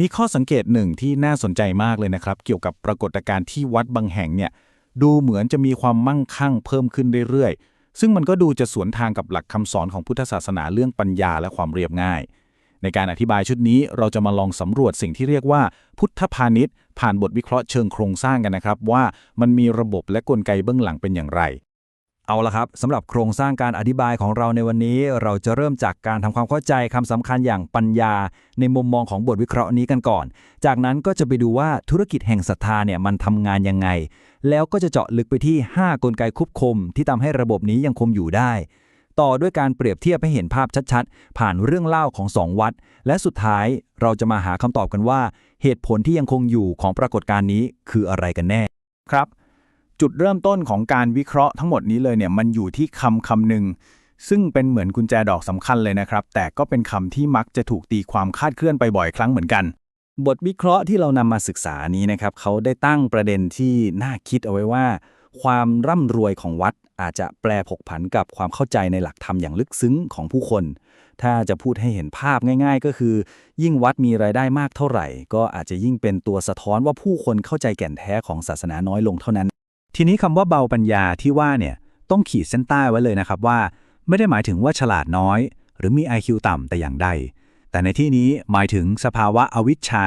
มีข้อสังเกตหนึ่งที่น่าสนใจมากเลยนะครับ เกี่ยวกับปรากฏการณ์ที่วัดบางแห่งเนี่ยดูเหมือนจะมีความมั่งคั่งเพิ่มขึ้นเรื่อยๆ ซึ่งมันก็ดูจะสวนทางกับหลักคำสอนของพุทธศาสนาเรื่องปัญญาและความเรียบง่าย ในการอธิบายชุดนี้เราจะมาลองสำรวจสิ่งที่เรียกว่า พุทธพาณิชย์ ผ่านบทวิเคราะห์เชิงโครงสร้างกันนะครับ ว่ามันมีระบบและกลไกเบื้องหลังเป็นอย่างไร เอาละครับสำหรับโครงสร้างการอธิบายของเราในวันนี้ เราจะเริ่มจากการทำความเข้าใจคำสำคัญอย่างปัญญา ในมุมมองของบทวิเคราะห์นี้กันก่อน จากนั้นก็จะไปดูว่าธุรกิจแห่งศรัทธาเนี่ยมันทำงานยังไง แล้วก็จะเจาะลึกไปที่ 5 กลไกควบคุม ที่ทำให้ระบบนี้ยังคงอยู่ได้ ต่อด้วยการเปรียบเทียบให้เห็นภาพชัดๆ ผ่านเรื่องเล่าของสองวัด และสุดท้ายเราจะมาหาคำตอบกันว่า เหตุผลที่ยังคงอยู่ของปรากฏการณ์นี้คืออะไรกันแน่ครับ จุดเริ่มต้นของการวิเคราะห์ทั้งหมดนี้เลยเนี่ยมันอยู่ที่คำคำหนึ่งซึ่งเป็นเหมือนกุญแจดอกสำคัญเลยนะครับ แต่ก็เป็นคำที่มักจะถูกตีความคาดเคลื่อนไปบ่อยครั้งเหมือนกัน บทวิเคราะห์ที่เรานำมาศึกษานี้นะครับเขาได้ตั้งประเด็นที่น่าคิดเอาไว้ว่า ความร่ำรวยของวัดอาจจะแปลผกผันกับความเข้าใจในหลักธรรมอย่างลึกซึ้งของผู้คน ถ้าจะพูดให้เห็นภาพง่าย ๆ ก็คือ ยิ่งวัดมีรายได้มากเท่าไหร่ ก็อาจจะยิ่งเป็นตัวสะท้อนว่าผู้คนเข้าใจแก่นแท้ของศาสนาน้อยลงเท่านั้น ทีนี้คำว่าเบาปัญญาที่ว่าเนี่ยต้องขีดเส้นใต้ไว้เลยนะครับว่า ไม่ได้หมายถึงว่าฉลาดน้อย หรือมี IQ ต่ำแต่อย่างใด แต่ในที่นี้หมายถึงสภาวะอวิชชา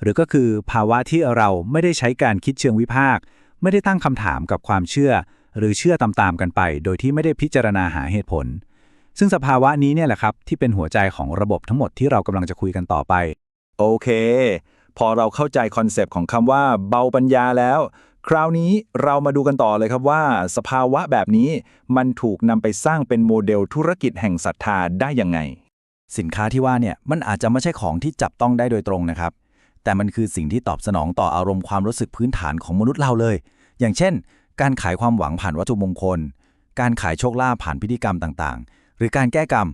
หรือก็คือภาวะที่เราไม่ได้ใช้การคิดเชิงวิพากษ์ไม่ได้ตั้งคำถามกับความเชื่อ หรือเชื่อตามๆกันไป โดยที่ไม่ได้พิจารณาหาเหตุผล ซึ่งสภาวะนี้เนี่ยแหละครับที่เป็นหัวใจของระบบทั้งหมดที่เรากำลังจะคุยกันต่อไป โอเค พอเราเข้าใจคอนเซปต์ของคำว่าเบาปัญญาแล้ว คราวนี้เรามาดูกันต่อเลยครับว่า สภาวะแบบนี้มันถูกนำไปสร้างเป็นโมเดลธุรกิจแห่งศรัทธาได้ยังไง สินค้าที่ว่าเนี่ยมันอาจจะไม่ใช่ของที่จับต้องได้โดยตรงนะครับ แต่มันคือสิ่งที่ตอบสนองต่ออารมณ์ความรู้สึกพื้นฐานของมนุษย์เราเลย อย่างเช่น การขายความหวังผ่านวัตถุมงคล การขายโชคลาภผ่านพิธีกรรมต่างๆ หรือการแก้กรรม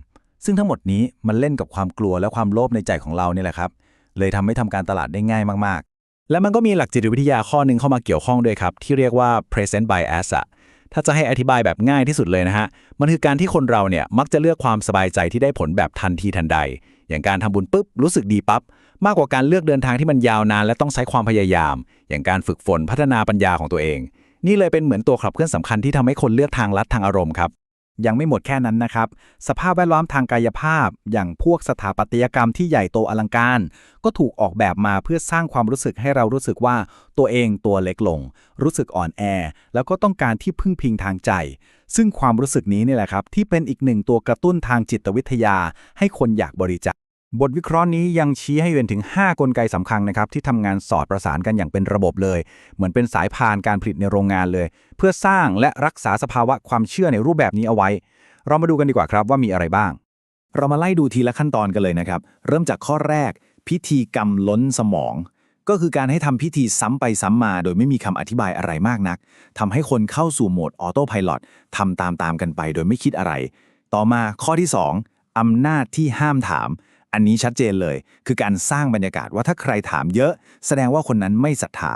ซึ่งทั้งหมดนี้มันเล่นกับความกลัวและความโลภในใจของเราเนี่ยแหละครับ เลยทำให้ทำการตลาดได้ง่ายมาก และมันก็มีหลักจิตวิทยาข้อหนึ่งเข้ามาเกี่ยวข้องด้วยครับ ที่เรียกว่า present bias อะถ้าจะให้อธิบายแบบง่ายที่สุดเลยนะฮะ มันคือการที่คนเราเนี่ยมักจะเลือกความสบายใจที่ได้ผลแบบทันทีทันใด อย่างการทำบุญปุ๊บรู้สึกดีปั๊บมากกว่าการเลือกเดินทางที่มันยาวนาน และต้องใช้ความพยายาม อย่างการฝึกฝนพัฒนาปัญญาของตัวเอง นี่เลยเป็นเหมือนตัวขับเคลื่อนสำคัญที่ทำให้คนเลือกทางลัดทางอารมณ์ครับ ยังไม่หมดแค่นั้นนะครับ สภาพแวดล้อมทางกายภาพ อย่างพวกสถาปัตยกรรมที่ใหญ่โตอลังการ ก็ถูกออกแบบมาเพื่อสร้างความรู้สึกให้เรารู้สึกว่าตัวเองตัวเล็กลง รู้สึกอ่อนแอ แล้วก็ต้องการที่พึ่งพิงทางใจ ซึ่งความรู้สึกนี้นี่แหละครับ ที่เป็นอีกหนึ่งตัวกระตุ้นทางจิตวิทยา ให้คนอยากบริจาค บทวิเคราะห์นี้ยังชี้ให้เห็นถึง 5 กลไกสำคัญนะครับ ที่ทำงานสอดประสานกันอย่างเป็นระบบเลย เหมือนเป็นสายพานการผลิตในโรงงานเลย เพื่อสร้างและรักษาสภาวะความเชื่อในรูปแบบนี้เอาไว้ เรามาดูกันดีกว่าครับว่ามีอะไรบ้าง เรามาไล่ดูทีละขั้นตอนกันเลยนะครับ เริ่มจากข้อแรก พิธีกรรมล้นสมอง ก็คือการให้ทำพิธีซ้ำไปซ้ำมา โดยไม่มีคำอธิบายอะไรมากนักทำให้คนเข้าสู่โหมดออโต้พายロทำตามๆกันไป โดยไม่คิดอะไร ต่อมาข้อที่ 2อำนาจที่ห้ามถาม อันนี้ชัดเจนเลย คือการสร้างบรรยากาศว่าถ้าใครถามเยอะ แสดงว่าคนนั้นไม่ศรัทธา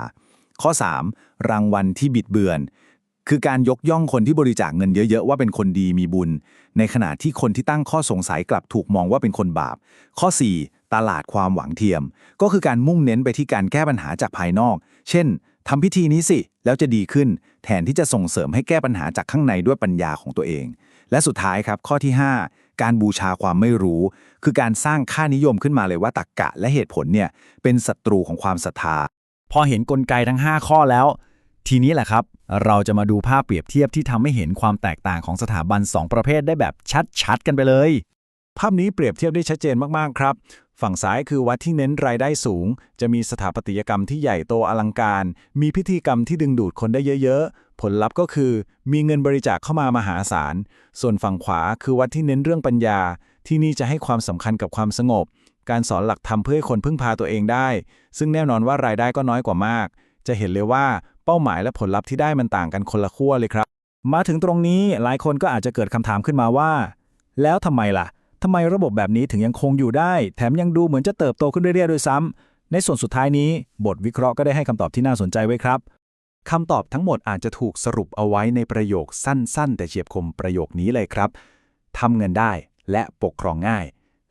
ข้อ 3. รางวัลที่บิดเบือน คือการยกย่องคนที่บริจาคเงินเยอะๆ ว่าเป็นคนดีมีบุญ ในขณะที่คนที่ตั้งข้อสงสัยกลับถูกมองว่าเป็นคนบาป ข้อ 4. ตลาดความหวังเทียม ก็คือการมุ่งเน้นไปที่การแก้ปัญหาจากภายนอก เช่นทำพิธีนี้สิ แล้วจะดีขึ้น แทนที่จะส่งเสริมให้แก้ปัญหาจากข้างในด้วยปัญญาของตัวเอง และสุดท้ายครับข้อที่ 5 การบูชาความไม่รู้ คือการสร้างค่านิยมขึ้นมาเลยว่าตรกกะและเหตุผลเนี่ยเป็นศัตรูของความศรัทธา พอเห็นนกลไกทั้ง 5 ข้อแล้ว ทีนี้แหละครับ เราจะมาดูภาพเปรียบเทียบที่ทำให้เห็นความแตกต่างของสถาบัน 2 ประเภทได้แบบชัดๆกันไปเลย ภาพนี้เปรียบเทียบได้ชัดเจนมากๆครับ ฝั่งซ้ายคือวัดที่เน้นรายได้สูง จะมีสถาปัตยกรรมที่ใหญ่โตอลังการ มีพิธีกรรมที่ดึงดูดคนได้เยอะๆ ผลลัพธ์ก็คือ มีเงินบริจาคเข้ามามหาศาล ส่วนฝั่งขวาคือวัดที่เน้นเรื่องปัญญา ที่นี่จะให้ความสำคัญกับความสงบ การสอนหลักธรรมเพื่อให้คนพึ่งพาตัวเองได้ ซึ่งแน่นอนว่ารายได้ก็น้อยกว่ามาก จะเห็นเลยว่าเป้าหมายและผลลัพธ์ที่ได้มันต่างกันคนละขั้วเลยครับ มาถึงตรงนี้หลายคนก็อาจจะเกิดคำถามขึ้นมาว่า แล้วทำไมล่ะ ทำไมระบบแบบนี้ถึงยังคงอยู่ได้ แถมยังดูเหมือนจะเติบโตขึ้นเรื่อยๆด้วยซ้ำในส่วนสุดท้ายนี้ บทวิเคราะห์ก็ได้ให้คำตอบที่น่าสนใจไว้ครับคำตอบทั้งหมดอาจจะถูกสรุปเอาไว้ในประโยคสั้น ๆ แต่เฉียบคมประโยคนี้เลยครับทำเงินได้และปกครองง่าย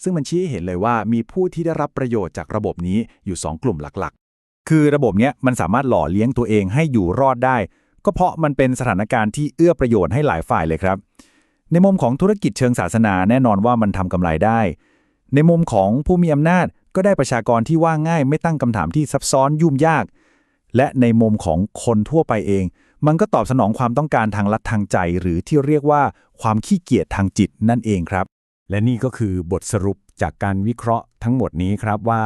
ซึ่งมันชี้ให้เห็นเลยว่ามีผู้ที่ได้รับประโยชน์จากระบบนี้อยู่ 2 กลุ่มหลักๆ คือระบบเนี้ยมันสามารถหล่อเลี้ยงตัวเองให้อยู่รอดได้ ก็เพราะมันเป็นสถานการณ์ที่เอื้อประโยชน์ให้หลายฝ่ายเลยครับ ในมุมของธุรกิจเชิงศาสนาแน่นอนว่ามันทำกำไรได้ ในมุมของผู้มีอำนาจก็ได้ประชากรที่ว่าง่าย ไม่ตั้งคำถามที่ซับซ้อนยุ่งยาก และในมุมของคนทั่วไปเอง มันก็ตอบสนองความต้องการทางลัดทางใจ หรือที่เรียกว่าความขี้เกียจทางจิตนั่นเองครับ และนี่ก็คือบทสรุปจากการวิเคราะห์ทั้งหมดนี้ครับว่า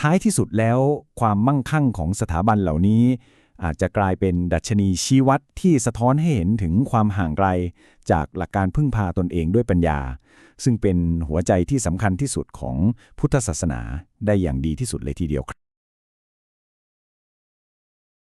ท้ายที่สุดแล้วความมั่งคั่งของสถาบันเหล่านี้ อาจจะกลายเป็นดัชนีชี้วัดที่สะท้อนให้เห็นถึงความห่างไกล จากหลักการพึ่งพาตนเองด้วยปัญญา ซึ่งเป็นหัวใจที่สำคัญที่สุดของพุทธศาสนาได้อย่างดีที่สุดเลยทีเดียวครับ